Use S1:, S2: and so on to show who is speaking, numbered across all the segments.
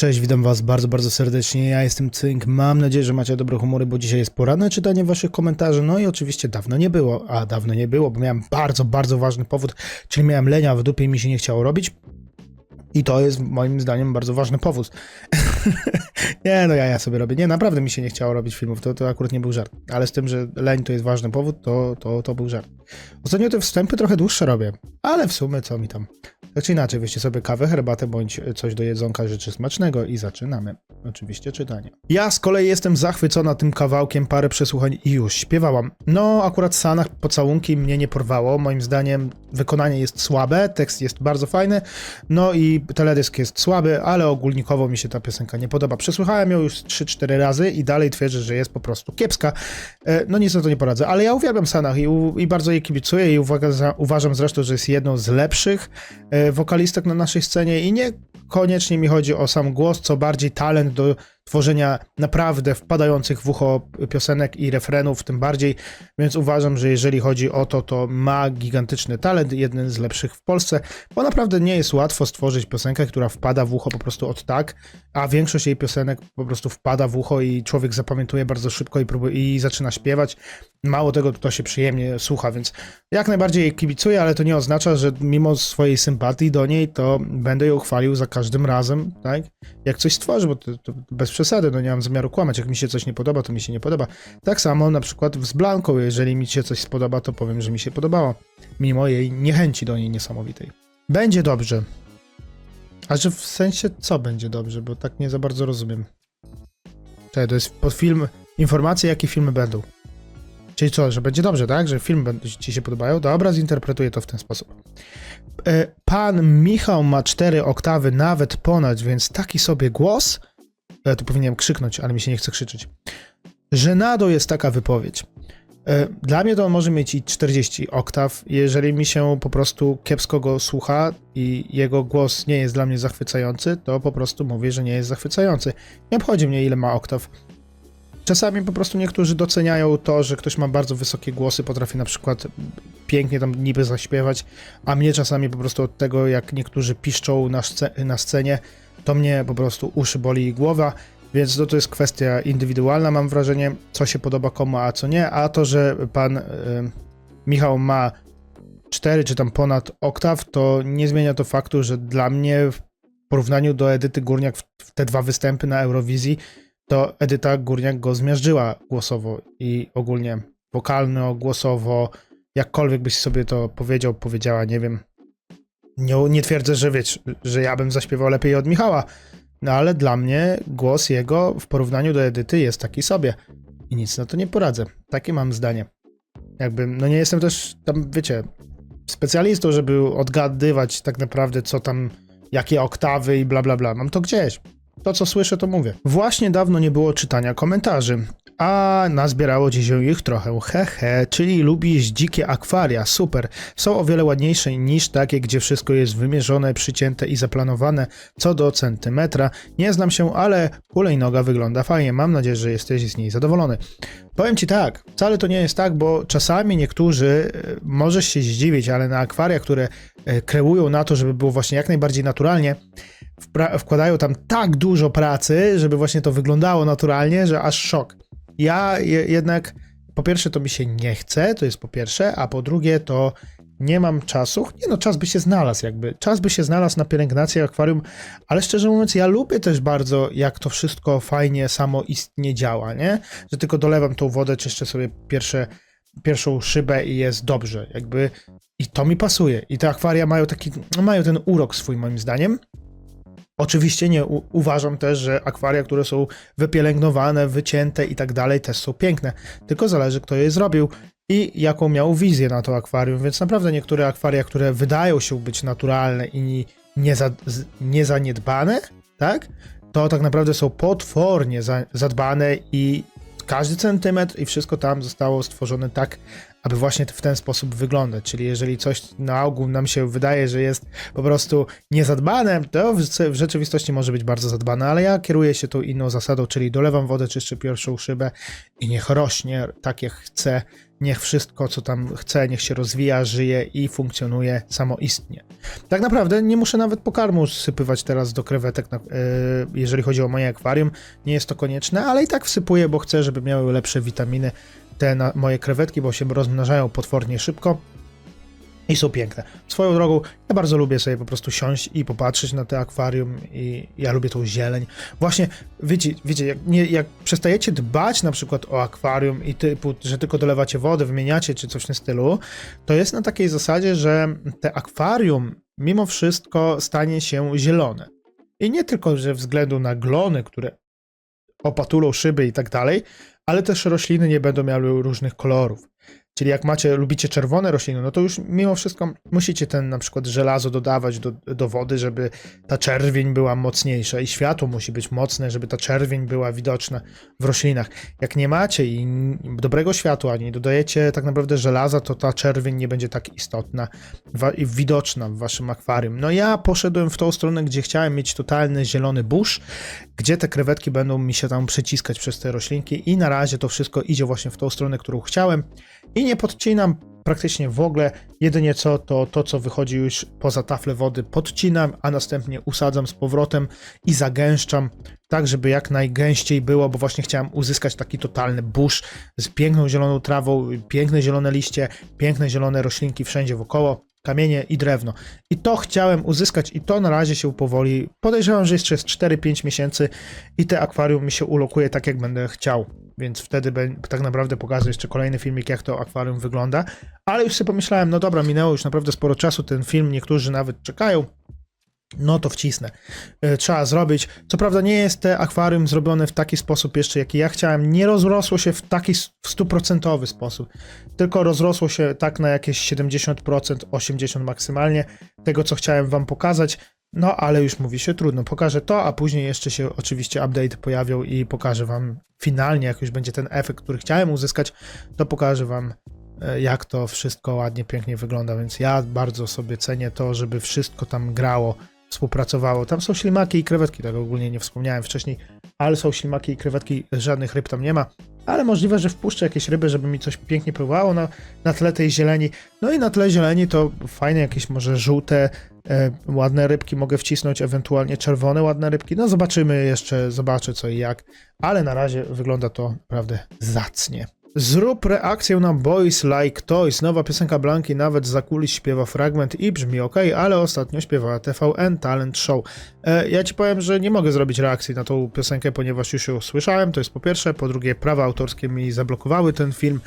S1: Cześć, witam was bardzo, bardzo serdecznie. Ja jestem Cynk. Mam nadzieję, że macie dobre humory, bo dzisiaj jest poranne czytanie waszych komentarzy. No i oczywiście dawno nie było, a dawno nie było, bo miałem bardzo, bardzo ważny powód, czyli miałem lenia w dupie i mi się nie chciało robić. I to jest moim zdaniem bardzo ważny powód. nie, no ja, ja sobie robię. Nie, naprawdę mi się nie chciało robić filmów, to, to akurat nie był żart. Ale z tym, że leń to jest ważny powód, to, to, to był żart. Ostatnio te wstępy trochę dłuższe robię, ale w sumie co mi tam. Tak czy inaczej, weźcie sobie kawę, herbatę bądź coś do jedzonka rzeczy smacznego i zaczynamy. Oczywiście czytanie. Ja z kolei jestem zachwycona tym kawałkiem, parę przesłuchań i już śpiewałam. No, akurat Sanach pocałunki mnie nie porwało. Moim zdaniem wykonanie jest słabe, tekst jest bardzo fajny, no i teledysk jest słaby, ale ogólnikowo mi się ta piosenka nie podoba. Przesłuchałem ją już 3-4 razy i dalej twierdzę, że jest po prostu kiepska. E, No nic na to nie poradzę, ale ja uwielbiam Sanach i, i bardzo jej kibicuję i uwaga, uważam zresztą, że jest jedną z lepszych e, wokalistek na naszej scenie i nie koniecznie mi chodzi o sam głos, co bardziej talent do tworzenia naprawdę wpadających w ucho piosenek i refrenów, tym bardziej, więc uważam, że jeżeli chodzi o to, to ma gigantyczny talent, jeden z lepszych w Polsce, bo naprawdę nie jest łatwo stworzyć piosenkę, która wpada w ucho po prostu od tak, a większość jej piosenek po prostu wpada w ucho i człowiek zapamiętuje bardzo szybko i, próbuje, i zaczyna śpiewać. Mało tego, to się przyjemnie słucha, więc jak najbardziej jej kibicuję, ale to nie oznacza, że mimo swojej sympatii do niej, to będę ją chwalił za każdym razem, tak? Jak coś stworzy, bo to, to bez przesady, no nie mam zamiaru kłamać. Jak mi się coś nie podoba, to mi się nie podoba. Tak samo na przykład z Blanką, jeżeli mi się coś spodoba, to powiem, że mi się podobało. Mimo jej niechęci do niej niesamowitej. Będzie dobrze. A że w sensie co będzie dobrze, bo tak nie za bardzo rozumiem. Czekaj, to jest pod film, informacje jakie filmy będą. Czyli co, że będzie dobrze, tak? Że film będą- ci się podobają? Dobra, zinterpretuję to w ten sposób. E, Pan Michał ma cztery oktawy, nawet ponad, więc taki sobie głos. Ja tu powinienem krzyknąć, ale mi się nie chce krzyczeć. Żenado jest taka wypowiedź. E, Dla mnie to on może mieć i 40 oktaw. Jeżeli mi się po prostu kiepsko go słucha i jego głos nie jest dla mnie zachwycający, to po prostu mówię, że nie jest zachwycający. Nie obchodzi mnie, ile ma oktaw. Czasami po prostu niektórzy doceniają to, że ktoś ma bardzo wysokie głosy, potrafi na przykład pięknie tam niby zaśpiewać, a mnie czasami po prostu od tego, jak niektórzy piszczą na scenie, to mnie po prostu uszy boli i głowa, więc to, to jest kwestia indywidualna, mam wrażenie, co się podoba komu, a co nie, a to, że pan y, Michał ma 4 czy tam ponad oktaw, to nie zmienia to faktu, że dla mnie w porównaniu do Edyty Górniak w, w te dwa występy na Eurowizji, to Edyta Górniak go zmiażdżyła głosowo i ogólnie wokalno, głosowo, jakkolwiek byś sobie to powiedział, powiedziała, nie wiem. Nie, nie twierdzę, że wiesz, że ja bym zaśpiewał lepiej od Michała, no ale dla mnie głos jego w porównaniu do Edyty jest taki sobie. I nic na to nie poradzę. Takie mam zdanie. Jakby, no nie jestem też tam, wiecie, specjalistą, żeby odgadywać tak naprawdę, co tam, jakie oktawy i bla bla bla. Mam to gdzieś. To, co słyszę, to mówię. Właśnie dawno nie było czytania komentarzy. A nazbierało ci się ich trochę, hehe, czyli lubisz dzikie akwaria, super. Są o wiele ładniejsze niż takie, gdzie wszystko jest wymierzone, przycięte i zaplanowane co do centymetra. Nie znam się, ale hulajnoga wygląda fajnie, mam nadzieję, że jesteś z niej zadowolony. Powiem ci tak, wcale to nie jest tak, bo czasami niektórzy, e, możesz się zdziwić, ale na akwaria, które e, kreują na to, żeby było właśnie jak najbardziej naturalnie, wkładają tam tak dużo pracy, żeby właśnie to wyglądało naturalnie, że aż szok. Ja je, jednak, po pierwsze, to mi się nie chce, to jest po pierwsze, a po drugie, to nie mam czasu. Nie no, czas by się znalazł, jakby. Czas by się znalazł na pielęgnację akwarium, ale szczerze mówiąc, ja lubię też bardzo, jak to wszystko fajnie samoistnie działa, nie? Że tylko dolewam tą wodę, czyszczę sobie pierwsze, pierwszą szybę i jest dobrze, jakby. I to mi pasuje. I te akwaria mają taki, mają ten urok swój, moim zdaniem. Oczywiście nie u- uważam też, że akwaria, które są wypielęgnowane, wycięte i tak dalej, też są piękne. Tylko zależy, kto je zrobił i jaką miał wizję na to akwarium. Więc naprawdę niektóre akwaria, które wydają się być naturalne i nie niezaniedbane, tak? To tak naprawdę są potwornie za, zadbane i każdy centymetr i wszystko tam zostało stworzone tak, aby właśnie w ten sposób wyglądać. Czyli jeżeli coś na ogół nam się wydaje, że jest po prostu niezadbane, to w, rzeczywistości może być bardzo zadbane, ale ja kieruję się tą inną zasadą, czyli dolewam wodę, czyszczę pierwszą szybę i niech rośnie tak jak chcę, niech wszystko, co tam chce, niech się rozwija, żyje i funkcjonuje samoistnie. Tak naprawdę nie muszę nawet pokarmu sypywać teraz do krewetek, yy, jeżeli chodzi o moje akwarium, nie jest to konieczne, ale i tak wsypuję, bo chcę, żeby miały lepsze witaminy te na, moje krewetki, bo się rozmnażają potwornie szybko i są piękne. Swoją drogą, ja bardzo lubię sobie po prostu siąść i popatrzeć na te akwarium i ja lubię tą zieleń. Właśnie, wiecie, wiecie jak, nie, jak przestajecie dbać na przykład o akwarium i typu, że tylko dolewacie wodę, wymieniacie czy coś w tym stylu, to jest na takiej zasadzie, że te akwarium mimo wszystko stanie się zielone. I nie tylko ze względu na glony, które opatulą szyby i tak dalej, ale też rośliny nie będą miały różnych kolorów. Czyli jak macie, lubicie czerwone rośliny, no to już mimo wszystko musicie ten na przykład żelazo dodawać do, do wody, żeby ta czerwień była mocniejsza i światło musi być mocne, żeby ta czerwień była widoczna w roślinach. Jak nie macie i dobrego światła, nie dodajecie tak naprawdę żelaza, to ta czerwień nie będzie tak istotna i widoczna w waszym akwarium. No ja poszedłem w tą stronę, gdzie chciałem mieć totalny zielony burz, gdzie te krewetki będą mi się tam przeciskać przez te roślinki. I na razie to wszystko idzie właśnie w tą stronę, którą chciałem. I nie podcinam praktycznie w ogóle. Jedynie co to to, co wychodzi już poza taflę wody, podcinam, a następnie usadzam z powrotem i zagęszczam, tak żeby jak najgęściej było, bo właśnie chciałem uzyskać taki totalny burz z piękną zieloną trawą, piękne zielone liście, piękne zielone roślinki wszędzie wokoło kamienie i drewno. I to chciałem uzyskać i to na razie się powoli, podejrzewam, że jeszcze jest 4-5 miesięcy i te akwarium mi się ulokuje tak, jak będę chciał. Więc wtedy tak naprawdę pokażę jeszcze kolejny filmik, jak to akwarium wygląda. Ale już sobie pomyślałem, no dobra, minęło już naprawdę sporo czasu ten film, niektórzy nawet czekają. No to wcisnę. E, trzeba zrobić. Co prawda nie jest te akwarium zrobione w taki sposób jeszcze, jaki ja chciałem. Nie rozrosło się w taki stuprocentowy sposób. Tylko rozrosło się tak na jakieś 70%, 80% maksymalnie tego, co chciałem wam pokazać. No ale już mówi się trudno. Pokażę to, a później jeszcze się oczywiście update pojawią i pokażę wam finalnie, jak już będzie ten efekt, który chciałem uzyskać, to pokażę wam e, jak to wszystko ładnie, pięknie wygląda, więc ja bardzo sobie cenię to, żeby wszystko tam grało współpracowało. Tam są ślimaki i krewetki, tak ogólnie nie wspomniałem wcześniej, ale są ślimaki i krewetki, żadnych ryb tam nie ma. Ale możliwe, że wpuszczę jakieś ryby, żeby mi coś pięknie pływało na, na tle tej zieleni. No i na tle zieleni to fajne jakieś może żółte, e, ładne rybki mogę wcisnąć, ewentualnie czerwone ładne rybki. No zobaczymy jeszcze, zobaczę co i jak. Ale na razie wygląda to naprawdę zacnie. Zrób reakcję na Boys Like Toys. Nowa piosenka Blanki nawet za kulis śpiewa fragment i brzmi ok, ale ostatnio śpiewała TVN Talent Show. E, ja ci powiem, że nie mogę zrobić reakcji na tą piosenkę, ponieważ już ją słyszałem, to jest po pierwsze. Po drugie, prawa autorskie mi zablokowały ten film,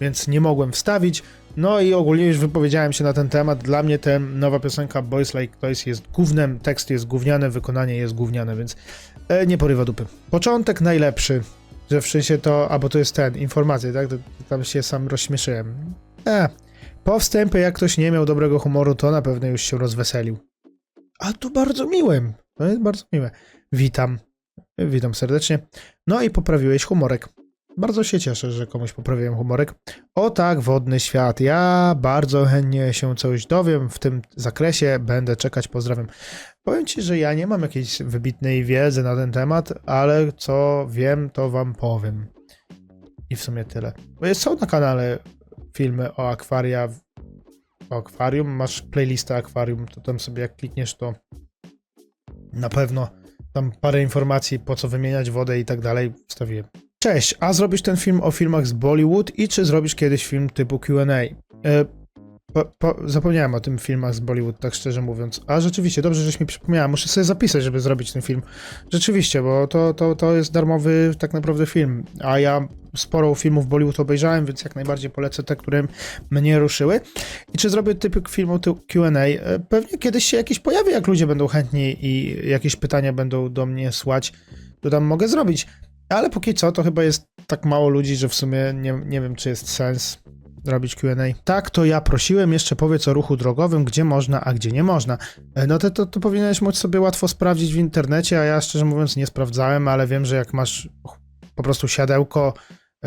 S1: więc nie mogłem wstawić. No i ogólnie już wypowiedziałem się na ten temat. Dla mnie ta nowa piosenka Boys Like Toys jest głównym, tekst jest gówniany, wykonanie jest gówniane, więc e, nie porywa dupy. Początek najlepszy. Że w sensie to, albo to jest ten, informacje, tak? Tam się sam rozśmieszyłem. E, po wstępie, jak ktoś nie miał dobrego humoru, to na pewno już się rozweselił. A to bardzo miłym. To jest bardzo miłe. Witam. Witam serdecznie. No i poprawiłeś humorek. Bardzo się cieszę, że komuś poprawiłem humorek. O tak, wodny świat. Ja bardzo chętnie się coś dowiem w tym zakresie. Będę czekać. Pozdrawiam. Powiem ci, że ja nie mam jakiejś wybitnej wiedzy na ten temat, ale co wiem, to wam powiem. I w sumie tyle. Bo są na kanale filmy o akwaria. O akwarium. Masz playlistę akwarium, to tam sobie jak klikniesz, to na pewno tam parę informacji, po co wymieniać wodę i tak dalej wstawiłem. Cześć, a zrobisz ten film o filmach z Bollywood i czy zrobisz kiedyś film typu QA? E, po, po, zapomniałem o tym filmach z Bollywood, tak szczerze mówiąc. A rzeczywiście, dobrze, żeś mi przypomniała. Muszę sobie zapisać, żeby zrobić ten film. Rzeczywiście, bo to, to, to jest darmowy tak naprawdę film. A ja sporo filmów Bollywood obejrzałem, więc jak najbardziej polecę te, które mnie ruszyły. I czy zrobię typ filmu QA? E, pewnie kiedyś się jakiś pojawi, jak ludzie będą chętni i jakieś pytania będą do mnie słać, to tam mogę zrobić. Ale póki co to chyba jest tak mało ludzi, że w sumie nie, nie wiem, czy jest sens robić QA. Tak, to ja prosiłem, jeszcze powiedz o ruchu drogowym, gdzie można, a gdzie nie można. E, no to, to, to powinieneś móc sobie łatwo sprawdzić w internecie, a ja szczerze mówiąc nie sprawdzałem, ale wiem, że jak masz po prostu siadełko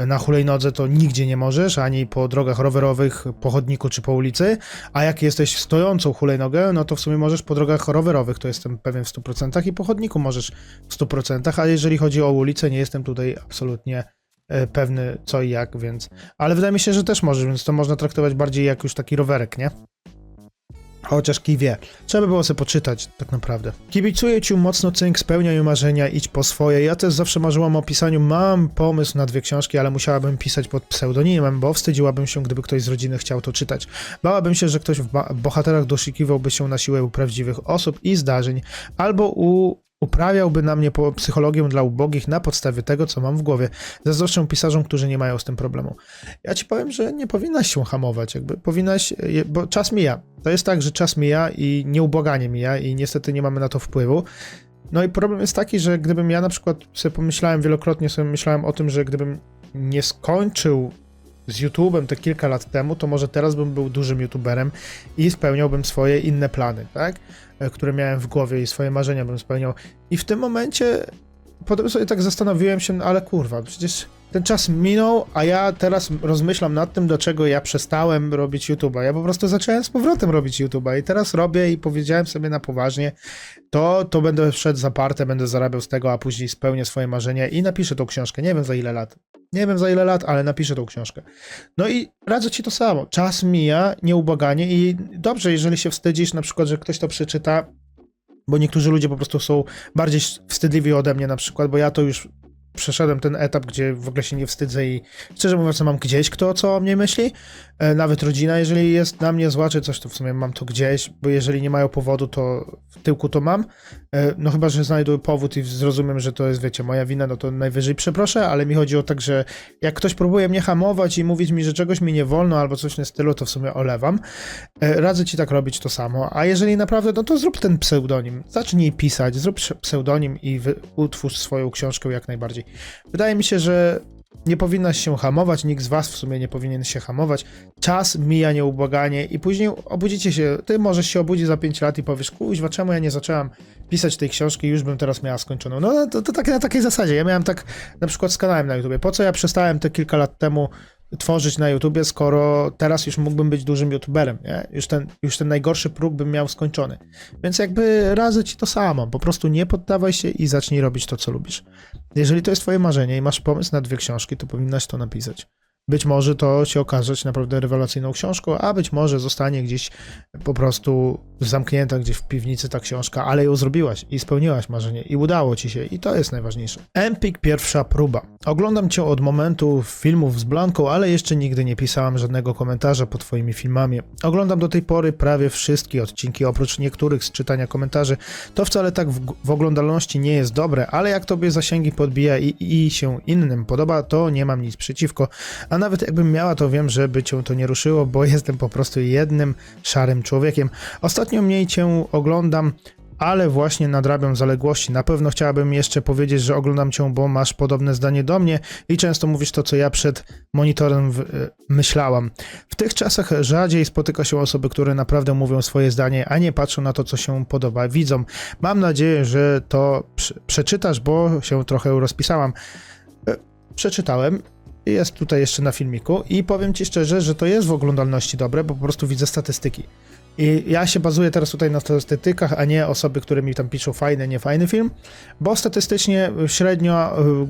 S1: na hulajnodze to nigdzie nie możesz, ani po drogach rowerowych, po chodniku czy po ulicy, a jak jesteś stojącą hulajnogę, no to w sumie możesz po drogach rowerowych, to jestem pewien w 100% i po chodniku możesz w 100%, a jeżeli chodzi o ulicę, nie jestem tutaj absolutnie e, pewny co i jak, więc... Ale wydaje mi się, że też możesz, więc to można traktować bardziej jak już taki rowerek, nie? Chociaż kij wie. Trzeba by było sobie poczytać, tak naprawdę. Kibicuję ci mocno, cynk, spełniaj marzenia, idź po swoje. Ja też zawsze marzyłam o pisaniu, mam pomysł na dwie książki, ale musiałabym pisać pod pseudonimem, bo wstydziłabym się, gdyby ktoś z rodziny chciał to czytać. Bałabym się, że ktoś w bohaterach doszukiwałby się na siłę u prawdziwych osób i zdarzeń, albo u uprawiałby na mnie psychologię dla ubogich na podstawie tego, co mam w głowie. Zazdroszczę pisarzom, którzy nie mają z tym problemu. Ja ci powiem, że nie powinnaś się hamować, jakby powinnaś, bo czas mija. To jest tak, że czas mija i nieubłaganie mija i niestety nie mamy na to wpływu. No i problem jest taki, że gdybym ja na przykład sobie pomyślałem, wielokrotnie sobie myślałem o tym, że gdybym nie skończył z YouTube'em te kilka lat temu, to może teraz bym był dużym YouTuberem i spełniałbym swoje inne plany, tak? E, Które miałem w głowie i swoje marzenia bym spełniał. I w tym momencie potem sobie tak zastanowiłem się, no ale kurwa, przecież ten czas minął, a ja teraz rozmyślam nad tym, do czego ja przestałem robić YouTube'a. Ja po prostu zacząłem z powrotem robić YouTube'a i teraz robię i powiedziałem sobie na poważnie, to, to będę szedł zaparte, będę zarabiał z tego, a później spełnię swoje marzenia i napiszę tą książkę. Nie wiem za ile lat. Nie wiem za ile lat, ale napiszę tą książkę. No i radzę ci to samo. Czas mija, nieubłaganie i dobrze, jeżeli się wstydzisz, na przykład, że ktoś to przeczyta, bo niektórzy ludzie po prostu są bardziej wstydliwi ode mnie na przykład, bo ja to już przeszedłem ten etap, gdzie w ogóle się nie wstydzę i szczerze mówiąc mam gdzieś kto co o mnie myśli, E, nawet rodzina jeżeli jest na mnie zła czy coś, to w sumie mam to gdzieś, bo jeżeli nie mają powodu, to w tyłku to mam, E, no chyba, że znajdą powód i zrozumiem, że to jest, wiecie, moja wina, no to najwyżej przeproszę, ale mi chodzi o tak, że jak ktoś próbuje mnie hamować i mówić mi, że czegoś mi nie wolno albo coś tym stylu, to w sumie olewam. E, Radzę ci tak robić to samo, a jeżeli naprawdę, no to zrób ten pseudonim, zacznij pisać, zrób ps- pseudonim i utwórz swoją książkę jak najbardziej. Wydaje mi się, że nie powinnaś się hamować, nikt z was w sumie nie powinien się hamować. Czas mija nieubłaganie i później obudzicie się, ty możesz się obudzić za 5 lat i powiesz, kuźwa, czemu ja nie zaczęłam pisać tej książki, już bym teraz miała skończoną. No to, to tak na takiej zasadzie. Ja miałem tak na przykład z kanałem na YouTubie. Po co ja przestałem te kilka lat temu tworzyć na YouTubie, skoro teraz już mógłbym być dużym YouTuberem, nie? Już ten, już ten najgorszy próg bym miał skończony. Więc jakby radzę ci to samo. Po prostu nie poddawaj się i zacznij robić to, co lubisz. Jeżeli to jest twoje marzenie i masz pomysł na dwie książki, to powinnaś to napisać. Być może to się się naprawdę rewelacyjną książką, a być może zostanie gdzieś po prostu zamknięta gdzieś w piwnicy ta książka, ale ją zrobiłaś i spełniłaś marzenie i udało ci się i to jest najważniejsze. Empik pierwsza próba. Oglądam cię od momentu filmów z Blanką, ale jeszcze nigdy nie pisałam żadnego komentarza pod twoimi filmami. Oglądam do tej pory prawie wszystkie odcinki, oprócz niektórych z czytania komentarzy. To wcale tak w, w oglądalności nie jest dobre, ale jak tobie zasięgi podbija i, i się innym podoba, to nie mam nic przeciwko. A nawet jakbym miała, to wiem, że by cię to nie ruszyło, bo jestem po prostu jednym szarym człowiekiem. Ostatnio mniej cię oglądam, ale właśnie nadrabiam zaległości. Na pewno chciałabym jeszcze powiedzieć, że oglądam cię, bo masz podobne zdanie do mnie i często mówisz to, co ja przed monitorem w, e, myślałam. W tych czasach rzadziej spotyka się osoby, które naprawdę mówią swoje zdanie, a nie patrzą na to, co się podoba widzom. Mam nadzieję, że to prze- przeczytasz, bo się trochę rozpisałam. E, Przeczytałem. Jest tutaj jeszcze na filmiku i powiem ci szczerze, że to jest w oglądalności dobre, bo po prostu widzę statystyki. I ja się bazuję teraz tutaj na statystykach, a nie osoby, które mi tam piszą fajny, niefajny film, bo statystycznie średnio y,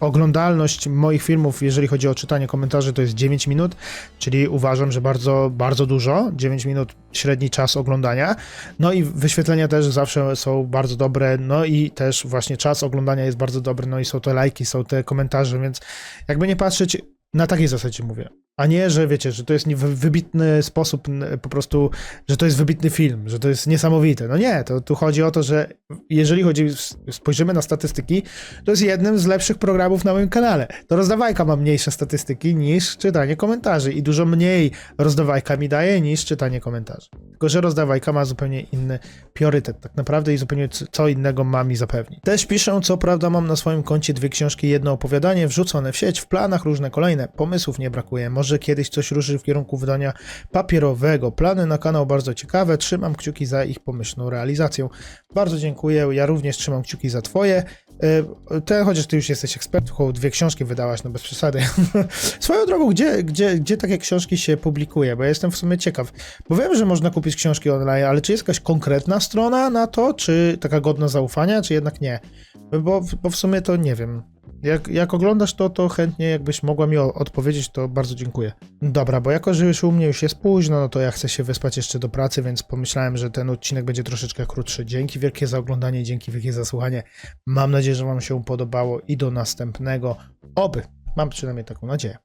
S1: oglądalność moich filmów, jeżeli chodzi o czytanie komentarzy, to jest 9 minut, czyli uważam, że bardzo, bardzo dużo. 9 minut średni czas oglądania. No i wyświetlenia też zawsze są bardzo dobre, no i też właśnie czas oglądania jest bardzo dobry, no i są te lajki, są te komentarze, więc jakby nie patrzeć, na takiej zasadzie mówię. A nie, że wiecie, że to jest wybitny sposób, po prostu, że to jest wybitny film, że to jest niesamowite. No nie, to tu chodzi o to, że jeżeli chodzi, spojrzymy na statystyki, to jest jednym z lepszych programów na moim kanale. To rozdawajka ma mniejsze statystyki niż czytanie komentarzy i dużo mniej rozdawajka mi daje niż czytanie komentarzy. Tylko, że rozdawajka ma zupełnie inny priorytet tak naprawdę i zupełnie co innego ma mi zapewnić. Też piszę, co prawda mam na swoim koncie dwie książki jedno opowiadanie wrzucone w sieć, w planach różne kolejne, pomysłów nie brakuje, może może kiedyś coś ruszy w kierunku wydania papierowego. Plany na kanał bardzo ciekawe, trzymam kciuki za ich pomyślną realizacją. Bardzo dziękuję, ja również trzymam kciuki za twoje. Y, Ten, chociaż ty już jesteś ekspertką, dwie książki wydałaś, no bez przesady. Swoją drogą, gdzie, gdzie, gdzie takie książki się publikuje? Bo ja jestem w sumie ciekaw. Bo wiem, że można kupić książki online, ale czy jest jakaś konkretna strona na to, czy taka godna zaufania, czy jednak nie? Bo, bo w sumie to nie wiem. Jak, jak oglądasz to, to chętnie jakbyś mogła mi odpowiedzieć, to bardzo dziękuję. Dobra, bo jako, że już u mnie już jest późno, no to ja chcę się wyspać jeszcze do pracy, więc pomyślałem, że ten odcinek będzie troszeczkę krótszy. Dzięki wielkie za oglądanie, dzięki wielkie za słuchanie. Mam nadzieję, że wam się podobało i do następnego. Oby. Mam przynajmniej taką nadzieję.